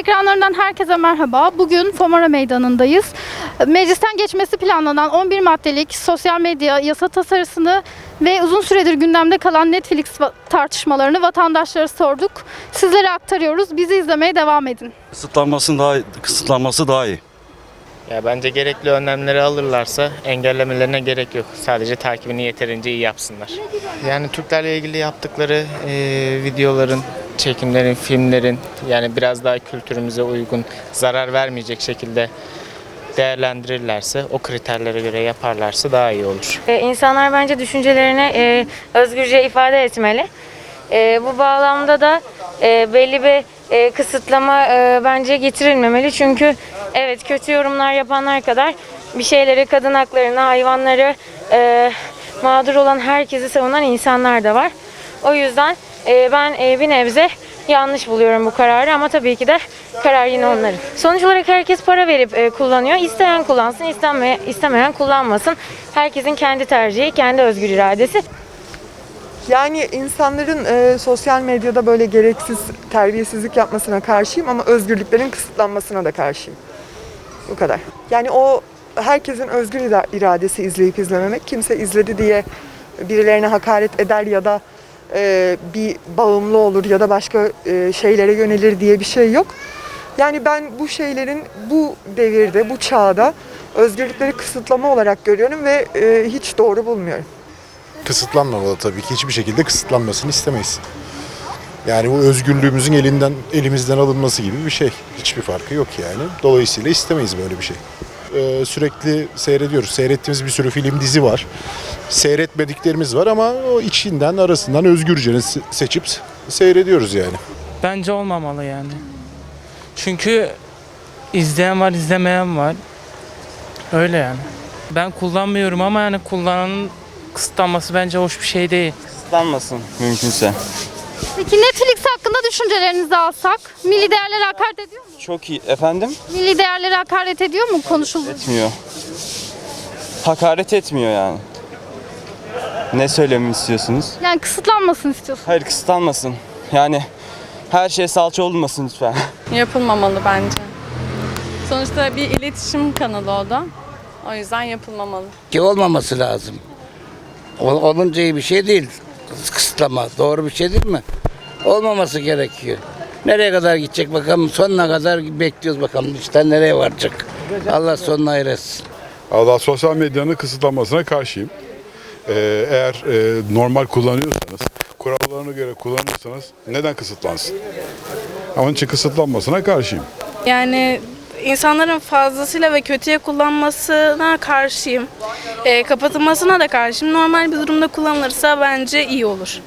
ekranlarından herkese merhaba. Bugün Fomara Meydanı'ndayız. Meclisten geçmesi planlanan 11 maddelik sosyal medya yasa tasarısını ve uzun süredir gündemde kalan Netflix tartışmalarını vatandaşlara sorduk. Sizlere aktarıyoruz. Bizi izlemeye devam edin. Kısıtlanması daha kısıtlanması daha iyi. Ya bence gerekli önlemleri alırlarsa engellemelerine gerek yok. Sadece takibini yeterince iyi yapsınlar. Yani Türklerle ilgili yaptıkları eee, videoların, çekimlerin, filmlerin yani biraz daha kültürümüze uygun, zarar vermeyecek şekilde değerlendirirlerse, o kriterlere göre yaparlarsa daha iyi olur. E, İnsanlar bence düşüncelerini e, özgürce ifade etmeli. E, bu bağlamda da e, belli bir e, kısıtlama e, bence getirilmemeli. Çünkü evet kötü yorumlar yapanlar kadar bir şeyleri, kadın haklarını, hayvanları e, mağdur olan herkesi savunan insanlar da var. O yüzden e, ben e, bir nebze yanlış buluyorum bu kararı ama tabii ki de karar yine onların. Sonuç olarak herkes para verip e, kullanıyor. İsteyen kullansın, istenme, istemeyen kullanmasın. Herkesin kendi tercihi, kendi özgür iradesi. Yani insanların e, sosyal medyada böyle gereksiz terbiyesizlik yapmasına karşıyım ama özgürlüklerin kısıtlanmasına da karşıyım. Bu kadar. Yani o herkesin özgür ira- iradesi izleyip izlememek. Kimse izledi diye birilerine hakaret eder ya da e, bir bağımlı olur ya da başka e, şeylere yönelir diye bir şey yok. Yani ben bu şeylerin bu devirde, bu çağda özgürlükleri kısıtlama olarak görüyorum ve e, hiç doğru bulmuyorum. kısıtlanmamalı tabii ki. Hiçbir şekilde kısıtlanmasını istemeyiz. Yani bu özgürlüğümüzün elinden elimizden alınması gibi bir şey. Hiçbir farkı yok yani. Dolayısıyla istemeyiz böyle bir şey. Ee, sürekli seyrediyoruz. Seyrettiğimiz bir sürü film, dizi var. Seyretmediklerimiz var ama o içinden arasından özgürce se- seçip seyrediyoruz yani. Bence olmamalı yani. Çünkü izleyen var, izlemeyen var. Öyle yani. Ben kullanmıyorum ama yani kullananın kısıtlanması bence hoş bir şey değil. Kısıtlanmasın mümkünse. Peki Netflix hakkında düşüncelerinizi alsak? Milli değerlere hakaret ediyor mu? Çok iyi. Efendim? Milli değerlere hakaret ediyor mu konuşuldu? Etmiyor. Hakaret etmiyor yani. Ne söylememi istiyorsunuz? Yani kısıtlanmasın istiyorsun. Hayır kısıtlanmasın. Yani her şey salça olmasın lütfen. Yapılmamalı bence. Sonuçta bir iletişim kanalı o da. O yüzden yapılmamalı. ki olmaması lazım. Ol- Olunca iyi bir şey değil. Kısıtlama. Doğru bir şey değil mi? Olmaması gerekiyor. Nereye kadar gidecek bakalım sonuna kadar bekliyoruz bakalım işte nereye varacak. Allah sonuna ayırsın. Allah sosyal medyanın kısıtlanmasına karşıyım. Ee, eğer e, normal kullanıyorsanız, kurallarına göre kullanırsanız neden kısıtlansın? Onun için kısıtlanmasına karşıyım. Yani insanların fazlasıyla ve kötüye kullanmasına karşıyım. Ee, kapatılmasına da karşıyım. Normal bir durumda kullanılırsa bence iyi olur.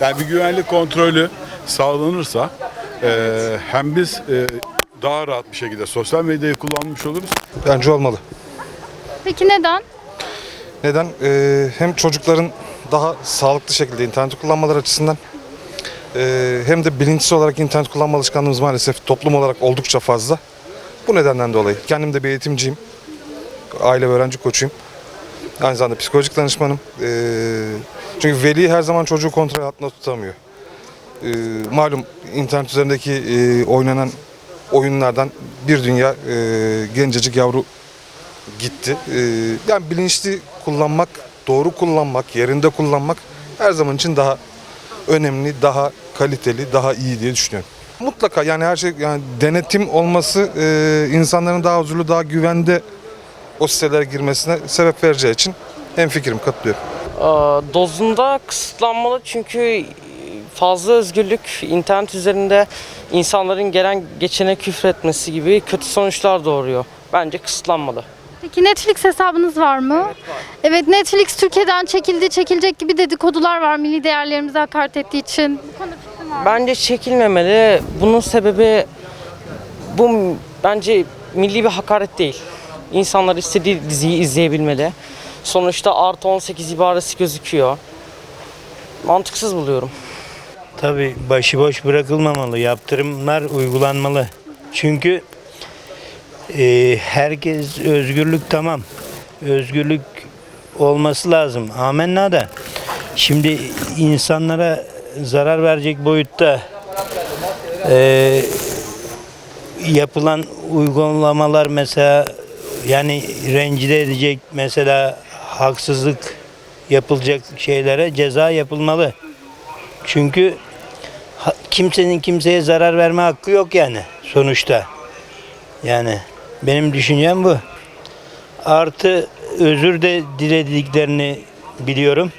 Yani bir güvenlik kontrolü sağlanırsa e, hem biz e, daha rahat bir şekilde sosyal medyayı kullanmış oluruz. Bence olmalı. Peki neden? Neden? Ee, hem çocukların daha sağlıklı şekilde internet kullanmaları açısından ee, hem de bilinçsiz olarak internet kullanma alışkanlığımız maalesef toplum olarak oldukça fazla. Bu nedenden dolayı. Kendim de bir eğitimciyim. Aile ve öğrenci koçuyum. Aynı zamanda psikolojik danışmanım. Ee, çünkü veli her zaman çocuğu kontrol altında tutamıyor. Ee, malum internet üzerindeki ee, oynanan oyunlardan bir dünya ee, gencecik yavru gitti. Ee, yani bilinçli kullanmak, doğru kullanmak, yerinde kullanmak her zaman için daha önemli, daha kaliteli, daha iyi diye düşünüyorum. Mutlaka yani her şey yani denetim olması e, insanların daha huzurlu, daha güvende o sitelere girmesine sebep vereceği için hem fikrim katılıyorum. Dozunda kısıtlanmalı çünkü fazla özgürlük internet üzerinde insanların gelen geçene küfretmesi gibi kötü sonuçlar doğuruyor. Bence kısıtlanmalı. Peki Netflix hesabınız var mı? Evet Netflix Türkiye'den çekildi, çekilecek gibi dedikodular var milli değerlerimize hakaret ettiği için. Var? Bence çekilmemeli. Bunun sebebi bu bence milli bir hakaret değil. İnsanlar istediği diziyi izleyebilmeli. Sonuçta artı 18 ibaresi gözüküyor. Mantıksız buluyorum. Tabii başıboş bırakılmamalı. Yaptırımlar uygulanmalı. Çünkü e, herkes özgürlük tamam. Özgürlük olması lazım. Amenna da. Şimdi insanlara zarar verecek boyutta e, yapılan uygulamalar mesela yani rencide edecek mesela haksızlık yapılacak şeylere ceza yapılmalı. Çünkü kimsenin kimseye zarar verme hakkı yok yani sonuçta. Yani benim düşüncem bu. Artı özür de dilediklerini biliyorum.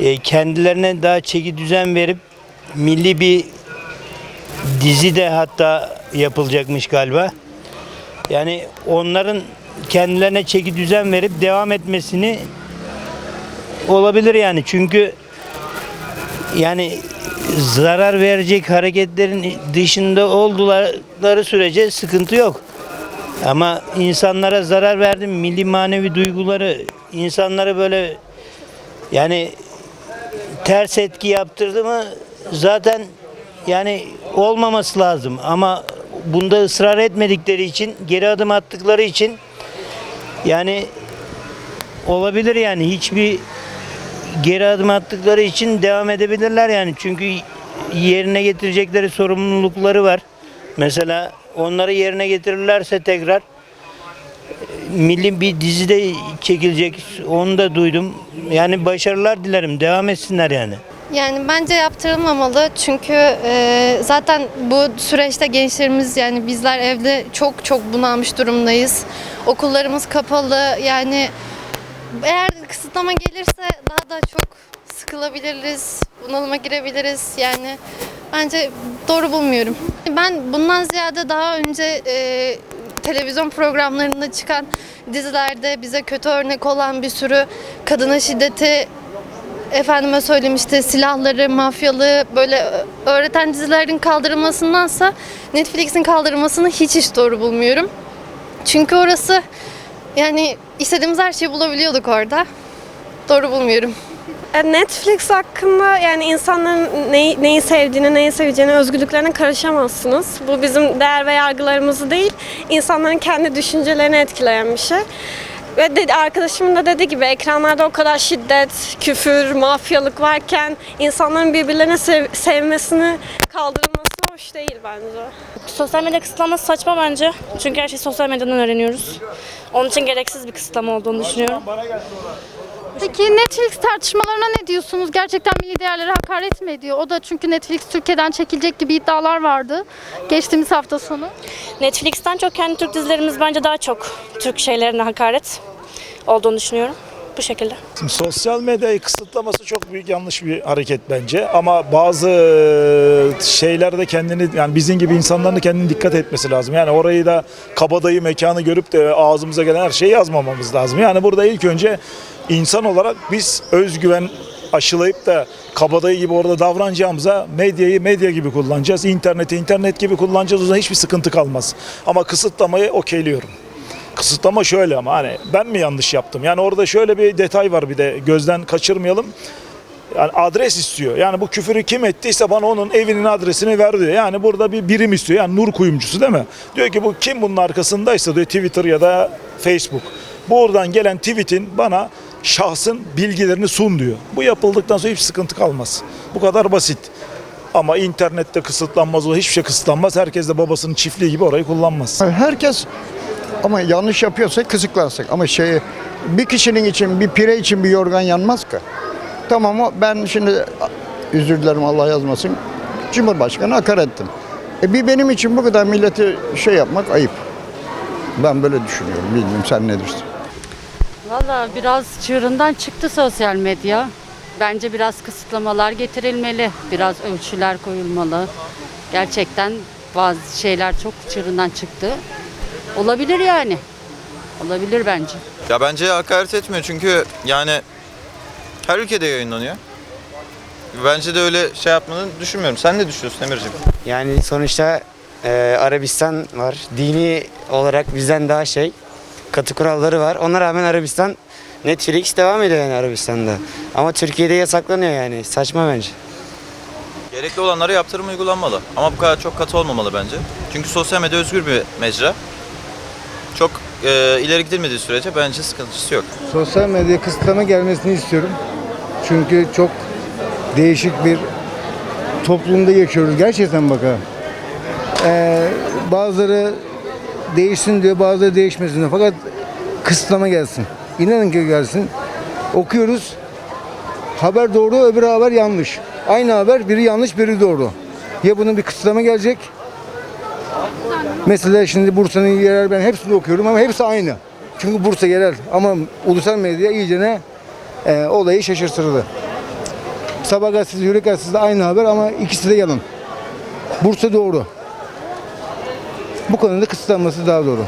E, kendilerine daha çeki düzen verip milli bir dizi de hatta yapılacakmış galiba. Yani onların kendilerine çeki düzen verip devam etmesini olabilir yani. Çünkü yani zarar verecek hareketlerin dışında oldukları sürece sıkıntı yok. Ama insanlara zarar verdim, milli manevi duyguları insanları böyle yani ters etki yaptırdı mı zaten yani olmaması lazım ama bunda ısrar etmedikleri için geri adım attıkları için yani olabilir yani hiçbir geri adım attıkları için devam edebilirler yani çünkü yerine getirecekleri sorumlulukları var. Mesela onları yerine getirirlerse tekrar milli bir dizide çekilecek onu da duydum. Yani başarılar dilerim devam etsinler yani. Yani bence yaptırılmamalı çünkü e, zaten bu süreçte gençlerimiz yani bizler evde çok çok bunalmış durumdayız. Okullarımız kapalı yani eğer kısıtlama gelirse daha da çok sıkılabiliriz, bunalıma girebiliriz yani bence doğru bulmuyorum. Ben bundan ziyade daha önce e, televizyon programlarında çıkan dizilerde bize kötü örnek olan bir sürü kadına şiddeti efendime söyleyeyim işte silahları, mafyalı böyle öğreten dizilerin kaldırılmasındansa Netflix'in kaldırılmasını hiç hiç doğru bulmuyorum. Çünkü orası yani istediğimiz her şeyi bulabiliyorduk orada. Doğru bulmuyorum. E, Netflix hakkında yani insanların neyi, neyi sevdiğini, neyi seveceğini, özgürlüklerine karışamazsınız. Bu bizim değer ve yargılarımızı değil, insanların kendi düşüncelerini etkileyen bir şey. Ve dedi, arkadaşımın da dediği gibi ekranlarda o kadar şiddet, küfür, mafyalık varken insanların birbirlerine sev- sevmesini kaldırılması hoş değil bence. Sosyal medya kısıtlaması saçma bence. Çünkü her şeyi sosyal medyadan öğreniyoruz. Onun için gereksiz bir kısıtlama olduğunu düşünüyorum. Peki Netflix tartışmalarına ne diyorsunuz? Gerçekten milli değerlere hakaret mi ediyor? O da çünkü Netflix Türkiye'den çekilecek gibi iddialar vardı geçtiğimiz hafta sonu. Netflix'ten çok kendi Türk dizilerimiz bence daha çok Türk şeylerine hakaret olduğunu düşünüyorum. Bu şekilde. Sosyal medyayı kısıtlaması çok büyük yanlış bir hareket bence ama bazı e, şeylerde kendini yani bizim gibi insanların kendini dikkat etmesi lazım. Yani orayı da kabadayı mekanı görüp de ağzımıza gelen her şeyi yazmamamız lazım. Yani burada ilk önce insan olarak biz özgüven aşılayıp da kabadayı gibi orada davranacağımıza medyayı medya gibi kullanacağız. interneti internet gibi kullanacağız. O zaman hiçbir sıkıntı kalmaz. Ama kısıtlamayı okeyliyorum. Kısıtlama şöyle ama hani ben mi yanlış yaptım? Yani orada şöyle bir detay var bir de gözden kaçırmayalım. Yani adres istiyor. Yani bu küfürü kim ettiyse bana onun evinin adresini ver diyor. Yani burada bir birim istiyor. Yani nur kuyumcusu değil mi? Diyor ki bu kim bunun arkasındaysa diyor Twitter ya da Facebook. Buradan gelen tweetin bana şahsın bilgilerini sun diyor. Bu yapıldıktan sonra hiç sıkıntı kalmaz. Bu kadar basit. Ama internette kısıtlanmaz o hiçbir şey kısıtlanmaz. Herkes de babasının çiftliği gibi orayı kullanmaz. Herkes ama yanlış yapıyorsa kızıklansın. Ama şey bir kişinin için bir pire için bir yorgan yanmaz ki. Tamam o ben şimdi özür dilerim Allah yazmasın. Cumhurbaşkanı hakaret ettim. E bir benim için bu kadar milleti şey yapmak ayıp. Ben böyle düşünüyorum. Bilmiyorum sen ne diyorsun? Valla biraz çığırından çıktı sosyal medya. Bence biraz kısıtlamalar getirilmeli. Biraz ölçüler koyulmalı. Gerçekten bazı şeyler çok çığırından çıktı. Olabilir yani. Olabilir bence. Ya bence hakaret etmiyor çünkü yani her ülkede yayınlanıyor. Bence de öyle şey yapmanı düşünmüyorum. Sen ne düşünüyorsun Emir'ciğim? Yani sonuçta e, Arabistan var. Dini olarak bizden daha şey katı kuralları var. Ona rağmen Arabistan Netflix devam ediyor yani Arabistan'da. Ama Türkiye'de yasaklanıyor yani. Saçma bence. Gerekli olanlara yaptırım uygulanmalı. Ama bu kadar çok katı olmamalı bence. Çünkü sosyal medya özgür bir mecra. E, ileri gidilmediği sürece bence sıkıntısı yok. Sosyal medya kısıtlama gelmesini istiyorum. Çünkü çok değişik bir toplumda yaşıyoruz. Gerçekten bak. Ee, bazıları değişsin diyor, bazıları değişmesin diyor. Fakat kısıtlama gelsin. İnanın ki gelsin. Okuyoruz. Haber doğru, öbür haber yanlış. Aynı haber, biri yanlış, biri doğru. Ya bunun bir kısıtlama gelecek. Mesela şimdi Bursa'nın yerel ben hepsini okuyorum ama hepsi aynı. Çünkü Bursa yerel ama ulusal medya iyicene e, olayı şaşırtırdı. Sabah gazetesi, Yürek gazetesi de aynı haber ama ikisi de yalan. Bursa doğru. Bu konuda kısıtlanması daha doğru.